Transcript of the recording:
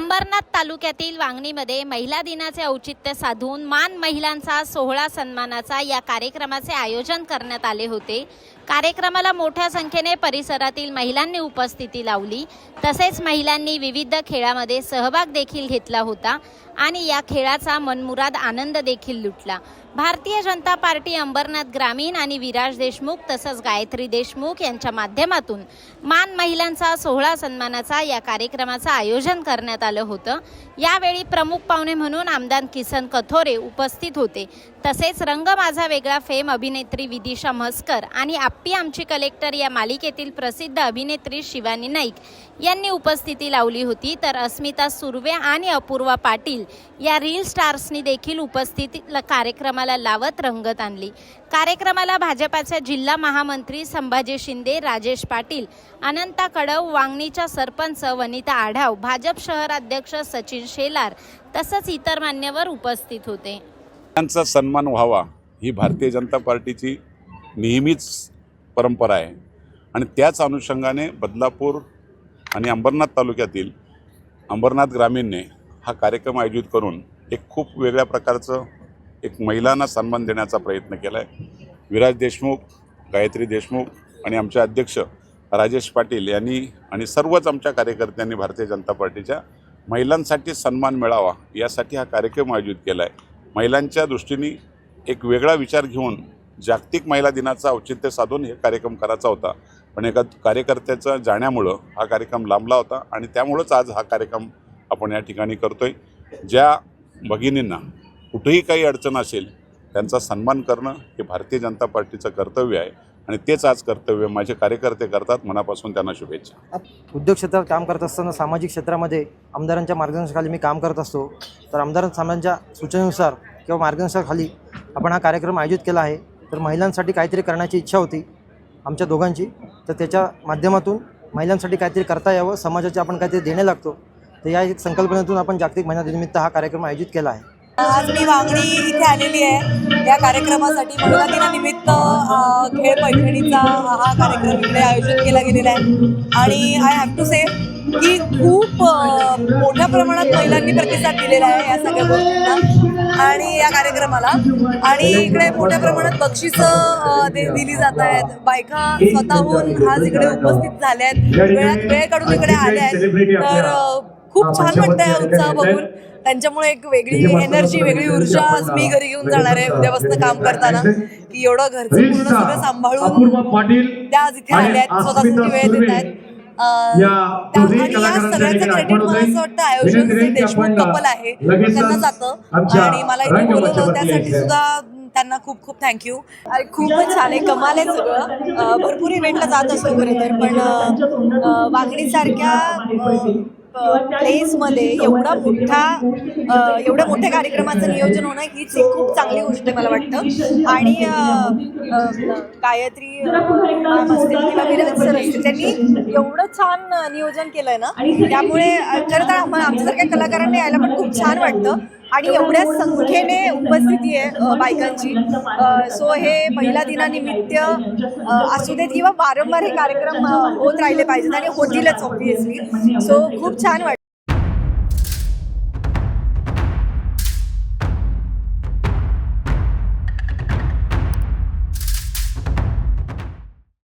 अंबरनाथ तालुक्यातील वांगणीमध्ये महिला दिनाचे औचित्य साधून मान महिलांचा सोहळा सन्मानाचा या कार्यक्रमाचे आयोजन करण्यात आले होते. कार्यक्रमाला मोठ्या संख्येने परिसरातील महिलांनी उपस्थिती लावली. तसेच महिलांनी विविध खेळामध्ये सहभाग देखील घेतला होता. आणि या खेळाचा मनमुराद आनंद देखील लुटला. भारतीय जनता पार्टी अंबरनाथ ग्रामीण आणि विराज देशमुख तसंच गायत्री देशमुख यांच्या माध्यमातून मान महिलांचा सोहळा सन्मानाचा या कार्यक्रमाचं आयोजन करण्यात आलं होतं. यावेळी प्रमुख पाहुणे म्हणून आमदार किसन कथोरे उपस्थित होते. तसेच रंग माझा वेगळा फेम अभिनेत्री विदिशा म्हस्कर आणि आप्पी आमची कलेक्टर या मालिकेतील प्रसिद्ध अभिनेत्री शिवानी नाईक यांनी उपस्थिती लावली होती. तर अस्मिता सुर्वे आणि अपूर्वा पाटील या रील स्टार्सनी देखील उपस्थित कार्यक्रमाला लावत रंगत आणली. कार्यक्रमाला भाजपाच्या जिल्हा महामंत्री संभाजी शिंदे राजेश पाटील अनंता कडव वांगणीच्या सरपंच वनिता आढाव भाजप शहराध्यक्ष सचिन शेलार तसंच इतर मान्यवर उपस्थित होते. त्यांचा सन्मान व्हावा ही भारतीय जनता पार्टीची नेहमीच परंपरा आहे. आणि त्याच अनुषंगाने बदलापूर आणि अंबरनाथ तालुक्यातील अंबरनाथ ग्रामीणने हा कार्यक्रम आयोजित करून एक खूप वेगळ्या प्रकारचं एक महिलांना सन्मान देण्याचा प्रयत्न केला आहे विराज देशमुख गायत्री देशमुख आणि आमचे अध्यक्ष राजेश पाटील यांनी आणि सर्वच आमच्या कार्यकर्त्यांनी भारतीय जनता पार्टीच्या महिलांसाठी सन्मान मिळावा यासाठी हा कार्यक्रम आयोजित केला आहे महिलांच्या दृष्टीने एक वेगळा विचार घेऊन जागतिक महिला दिनाचं औचित्य साधून हे कार्यक्रम करायचा होता. पण एका कार्यकर्त्याचं जाण्यामुळं हा कार्यक्रम लांबला होता आणि त्यामुळंच आज हा कार्यक्रम आपण या ठिकाणी करतोय. ज्या भगिनींना कुठेही काही अडचण असेल त्यांचा सन्मान करणं हे भारतीय जनता पार्टीचं कर्तव्य आहे आणि तेच आज कर्तव्य माझे कार्यकर्ते करतात. मनापासून त्यांना शुभेच्छा. उद्योग क्षेत्रात काम करत असताना सामाजिक क्षेत्रामध्ये आमदारांच्या मार्गदर्शनाखाली मी काम करत असतो. तर आमदार साहेबांच्या सूचनेनुसार किंवा मार्गदर्शनाखाली आपण हा कार्यक्रम आयोजित केला आहे. तर महिलांसाठी काहीतरी करण्याची इच्छा होती आमच्या दोघांची. तर त्याच्या माध्यमातून महिलांसाठी काहीतरी करता यावं समाजाचे आपण काहीतरी देणे लागतो. तर या एक संकल्पनेतून आपण जागतिक महिला दिनानिमित्त हा कार्यक्रम आयोजित केला आहे. आज मी वांगणी इथे आलेली आहे. या कार्यक्रमासाठी महिला दिनानिमित्त खेळ पैठणीचा हा कार्यक्रम इकडे आयोजित केला गेलेला आहे. आणि आय हॅव टू से की खूप मोठ्या प्रमाणात महिलांनी प्रतिसाद दिलेला आहे या सगळ्या गोष्टींना आणि या कार्यक्रमाला. आणि इकडे मोठ्या प्रमाणात बक्षिसं दे दिली जात आहेत. बायका स्वतःहून आज इकडे उपस्थित झाल्या आहेत. वेळात वेळ काढून इकडे आल्या आहेत. तर खूप छान वाटतं हा उत्साह बघून. त्यांच्यामुळे एक वेगळी एनर्जी वेगळी ऊर्जा आज मी घरी घेऊन जाणार आहे उद्यापासून काम करताना की एवढं घरचं पूर्ण सगळं सांभाळून त्या आज इथे आल्या आहेत स्वतःसाठी वेळ देत आहेत आणि या सगळ्याचं क्रेडिट मला असं वाटतं आयोजन जे देशमुख कपल आहे त्यांना जातं. आणि मला इथे बोलवलं त्यासाठी. सुद्धा त्यांना खूप खूप थँक्यू अरे खूपच छान आहे कमाल आहे सगळं. भरपूर इव्हेंटला जात असतो खरं तर पण वांगणीसारख्या प्लेसमध्ये एवढा मोठा एवढ्या मोठ्या कार्यक्रमाचं नियोजन होणं हीच एक खूप चांगली गोष्ट आहे मला वाटतं. आणि गायत्री अं, त्यांनी एवढं छान नियोजन केलंय ना त्यामुळे खरं तर आमच्यासारख्या कलाकारांना यायला पण खूप छान वाटतं. आणि एवढ्या संख्येने उपस्थिती आहे बायकांची. सो हे महिला दिनानिमित्त असू देत किंवा वारंवार हे कार्यक्रम होत राहिले पाहिजेत आणि होतीलच ऑब्विसली सो खूप छान वाटतं